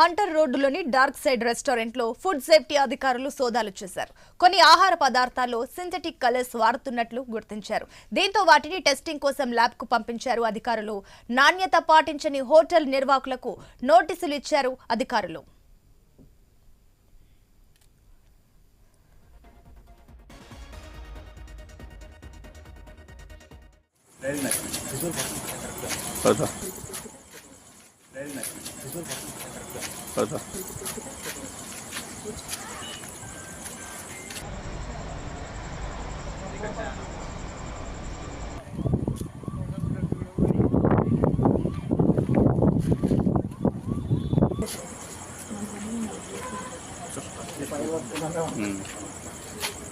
Hunter రోడ్డులోని dark side రెస్టారెంట్లో food safety అధికారులు సోదాలు చేశారు. కొన్ని ఆహార పదార్థాల్లో సింథటిక్ కలర్స్ వాడుతున్నట్లు గుర్తించారు. దీంతో వాటిని టెస్టింగ్ కోసం ల్యాబ్కు పంపించారు అధికారులు. నాణ్యత పాటించని హోటల్ నిర్వాహకులకు నోటీసులు ఇచ్చారు అధికారులు. పద पता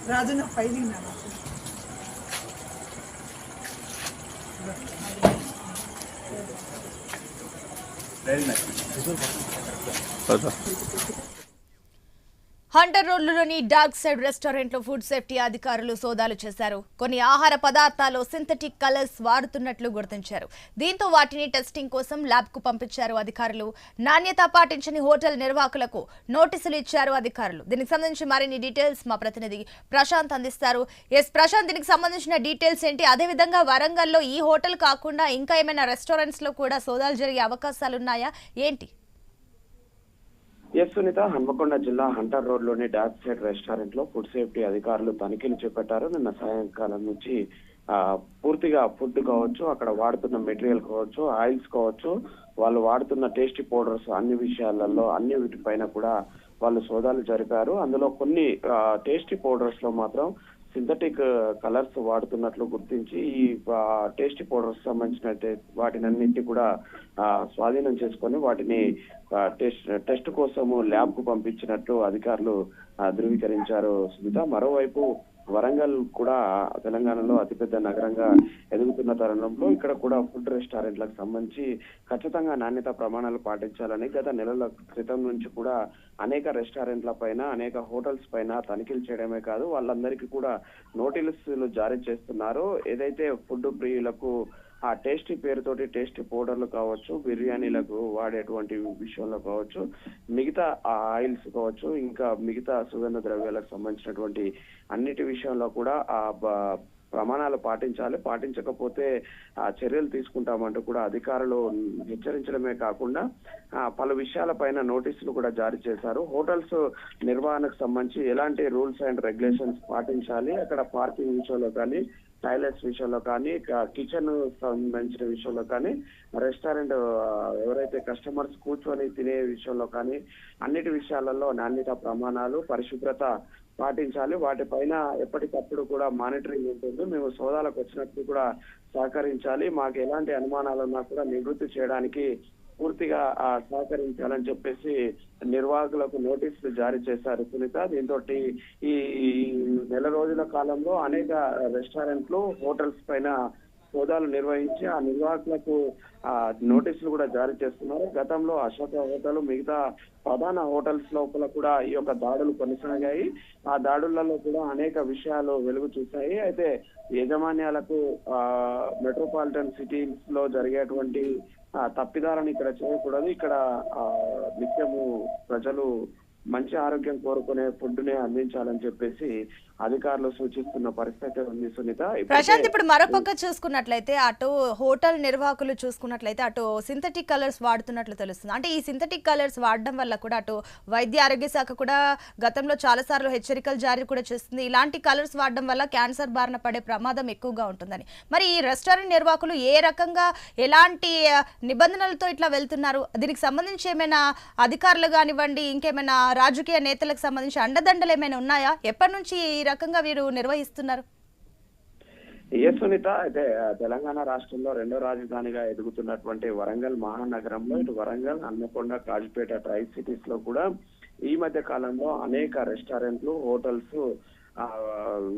राजन फाइलिंग ना Very nice. హంటర్ రోడ్లోని డార్క్ సైడ్ రెస్టారెంట్లో ఫుడ్ సేఫ్టీ అధికారులు సోదాలు చేశారు. కొన్ని ఆహార పదార్థాల్లో సింథటిక్ కలర్స్ వాడుతున్నట్లు గుర్తించారు. దీంతో వాటిని టెస్టింగ్ కోసం ల్యాబ్కు పంపించారు అధికారులు. నాణ్యత పాటించని హోటల్ నిర్వాహకులకు నోటీసులు ఇచ్చారు అధికారులు. దీనికి సంబంధించి మరిన్ని డీటెయిల్స్ మా ప్రతినిధి ప్రశాంత్ అందిస్తారు. ఎస్ ప్రశాంత్ దీనికి సంబంధించిన డీటెయిల్స్ ఏంటి? అదేవిధంగా వరంగల్లో ఈ హోటల్ కాకుండా ఇంకా ఏమైనా రెస్టారెంట్స్లో కూడా సోదాలు జరిగే అవకాశాలు ఉన్నాయా ఏంటి? ఎస్ సునీత హన్మకొండ జిల్లా హంటర్ రోడ్లోని డార్క్ సైడ్ రెస్టారెంట్లో ఫుడ్ సేఫ్టీ అధికారులు తనిఖీలు చేపట్టారు. నిన్న సాయంకాలం నుంచి ఆ, పూర్తిగా ఫుడ్ కావచ్చు అక్కడ వాడుతున్న మెటీరియల్ కావచ్చు ఆయిల్స్ కావచ్చు వాళ్ళు వాడుతున్న టేస్టీ పౌడర్స్ అన్ని విషయాలలో అన్ని వీటిపైన కూడా వాళ్ళు సోదాలు జరిపారు. అందులో కొన్ని టేస్టీ పౌడర్స్లో మాత్రం సింథటిక్ uh, కలర్స్ వాడుతున్నట్లు గుర్తించి ఈ టేస్టీ పౌడర్స్ సంబంధించిన వాటిని అన్నింటి కూడా స్వాధీనం చేసుకొని వాటిని టెస్ట్ టెస్ట్ కోసము ల్యాబ్కు పంపించినట్టు అధికారులు ధృవీకరించారు సునీత. మరోవైపు వరంగల్ కూడా తెలంగాణలో అతిపెద్ద నగరంగా ఎదుగుతున్న తరుణంలో ఇక్కడ కూడా ఫుడ్ రెస్టారెంట్లకు సంబంధించి ఖచ్చితంగా నాణ్యత ప్రమాణాలు పాటించాలని గత నెలల క్రితం నుంచి కూడా అనేక రెస్టారెంట్ల పైన అనేక హోటల్స్ పైన తనిఖీలు చేయడమే కాదు వాళ్ళందరికీ కూడా నోటీసులు జారీ చేస్తున్నారు. ఏదైతే ఫుడ్ ప్రియులకు ఆ టేస్టీ పేరుతోటి టేస్టీ పౌడర్లు కావచ్చు బిర్యానీలకు వాడేటువంటి విషయంలో కావచ్చు మిగతా ఆ ఆయిల్స్ కావచ్చు ఇంకా మిగతా సుగంధ ద్రవ్యాలకు సంబంధించినటువంటి అన్నిటి విషయంలో కూడా ఆ ప్రమాణాలు పాటించాలి. పాటించకపోతే ఆ చర్యలు తీసుకుంటామంటూ కూడా అధికారులు హెచ్చరించడమే కాకుండా పలు విషయాలపైన నోటీసులు కూడా జారీ చేశారు. హోటల్స్ నిర్వహణకు సంబంధించి ఎలాంటి రూల్స్ అండ్ రెగ్యులేషన్స్ పాటించాలి? అక్కడ పార్కింగ్ విషయంలో కానీ టాయిలెట్స్ విషయంలో కానీ కిచెన్ సంబంధించిన విషయంలో కానీ రెస్టారెంట్ ఎవరైతే కస్టమర్స్ కూర్చొని తినే విషయంలో కానీ అన్నిటి విషయాలలో నాణ్యత ప్రమాణాలు పరిశుభ్రత పాటించాలి. వాటిపైన ఎప్పటికప్పుడు కూడా మానిటరింగ్ ఉంటుంది. మేము సోదాలకు వచ్చినప్పుడు కూడా సహకరించాలి. మాకు ఎలాంటి అనుమానాలు ఉన్నా కూడా నివృత్తి చేయడానికి పూర్తిగా సహకరించాలని చెప్పేసి నిర్వాహకులకు నోటీసులు జారీ చేశారు సునీత. దీంతో ఈ ఈ నెల రోజుల కాలంలో అనేక రెస్టారెంట్లు హోటల్స్ పైన హోదాలు నిర్వహించి ఆ నిర్వాహకులకు ఆ నోటీసులు కూడా జారీ చేస్తున్నారు. గతంలో అశోక హోటల్ మిగతా ప్రధాన హోటల్స్ లోపల కూడా ఈ యొక్క దాడులు కొనసాగాయి. ఆ దాడులలో కూడా అనేక విషయాలు వెలుగు చూశాయి. అయితే యాజమాన్యాలకు ఆ మెట్రోపాలిటన్ సిటీస్లో జరిగేటువంటి తప్పిదాలను ఇక్కడ చేయకూడదు ఇక్కడ ఆ, నిత్యము ప్రజలు మంచి ఆరోగ్యం కోరుకునే ఫుడ్ నే అందించాలని చెప్పేసి అధికారులు సూచిస్తున్న పరిస్థితి ఉంది సునీత. ప్రశాంత్ ఇప్పుడు మరోపక్క చూసుకున్నట్లయితే అటు హోటల్ నిర్వాహకులు చూసుకున్నట్లయితే అటు సింథటిక్ కలర్స్ వాడుతున్నట్లు తెలుస్తుంది. అంటే ఈ సింథటిక్ కలర్స్ వాడడం వల్ల కూడా అటు వైద్య ఆరోగ్య శాఖ కూడా గతంలో చాలా సార్లు హెచ్చరికలు జారీ కూడా చేస్తుంది. ఇలాంటి కలర్స్ వాడడం వల్ల క్యాన్సర్ బారిన పడే ప్రమాదం ఎక్కువగా ఉంటుందని. మరి ఈ రెస్టారెంట్ నిర్వాహకులు ఏ రకంగా ఎలాంటి నిబంధనలతో ఇట్లా వెళ్తున్నారు? దీనికి సంబంధించి ఏమైనా అధికారులు కానివ్వండి ఇంకేమైనా రాజకీయ నేతలకు సంబంధించి అండదండలు ఏమైనా ఉన్నాయా? ఎప్పటి నుంచి ఈ రకంగా వీరు నిర్వహిస్తున్నారు? సునీత అయితే తెలంగాణ రాష్ట్రంలో రెండో రాజధానిగా ఎదుగుతున్నటువంటి వరంగల్ మహానగరంలో ఇటు వరంగల్ అన్నకొండ కాజుపేట ట్రై సిటీస్లో కూడా ఈ మధ్య కాలంలో అనేక రెస్టారెంట్లు హోటల్స్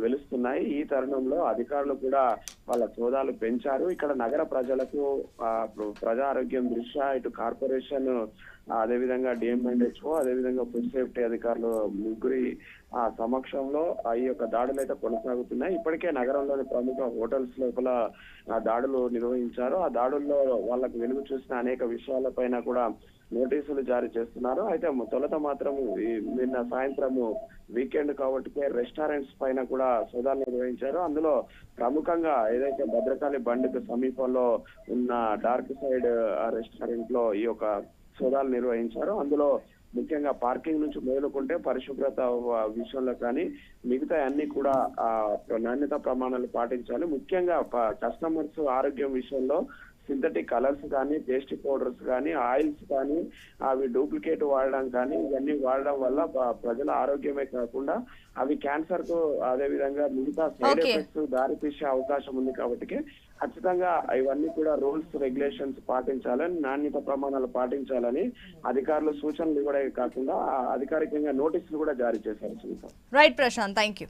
వెలుస్తున్నాయి. ఈ తరుణంలో అధికారులు కూడా వాళ్ళ సోదాలు పెంచారు. ఇక్కడ నగర ప్రజలకు ప్రజా ఆరోగ్యం దృష్ట్యా ఇటు కార్పొరేషన్ అదేవిధంగా డిఎంఎన్హెచ్ఓ అదేవిధంగా ఫుడ్ సేఫ్టీ అధికారులు ముగ్గురి ఆ సమక్షంలో ఆ ఈ యొక్క దాడులు అయితే కొనసాగుతున్నాయి. ఇప్పటికే నగరంలోని ప్రముఖ హోటల్స్ లోపల ఆ దాడులు నిర్వహించారు. ఆ దాడుల్లో వాళ్ళకు వెలుగు చూసిన అనేక విషయాలపైన కూడా నోటీసులు జారీ చేస్తున్నారు. అయితే తొలుత మాత్రం నిన్న సాయంత్రము వీకెండ్ కాబట్టి రెస్టారెంట్స్ పైన కూడా సోదాలు నిర్వహించారు. అందులో ప్రముఖంగా ఏదైతే భద్రకాళి బండికి సమీపంలో ఉన్న డార్క్ సైడ్ రెస్టారెంట్లో ఈ యొక్క సోదాలు నిర్వహించారు. అందులో ముఖ్యంగా పార్కింగ్ నుంచి మొదలుకుంటే పరిశుభ్రత విషయంలో కానీ మిగతా అన్ని కూడా ఆ నాణ్యత ప్రమాణాలు పాటించాలి. ముఖ్యంగా కస్టమర్స్ ఆరోగ్యం విషయంలో సింథటిక్ కలర్స్ కానీ పేస్ట్రీ పౌడర్స్ కానీ ఆయిల్స్ కానీ అవి డూప్లికేట్ వాడడం కానీ ఇవన్నీ వాడడం వల్ల ప్రజల ఆరోగ్యమే కాకుండా అవి క్యాన్సర్కు అదే విధంగా మిగతా సైడ్. ఎఫెక్ట్స్ దారి తీసే అవకాశం ఉంది కాబట్టి ఖచ్చితంగా ఇవన్నీ కూడా రూల్స్ రెగ్యులేషన్స్ పాటించాలని నాణ్యత ప్రమాణాలు పాటించాలని అధికారులు సూచనలు ఇవ్వడమే కాకుండా అధికారికంగా నోటీసులు కూడా జారీ చేశారు Sunitha. Right Prashant thank you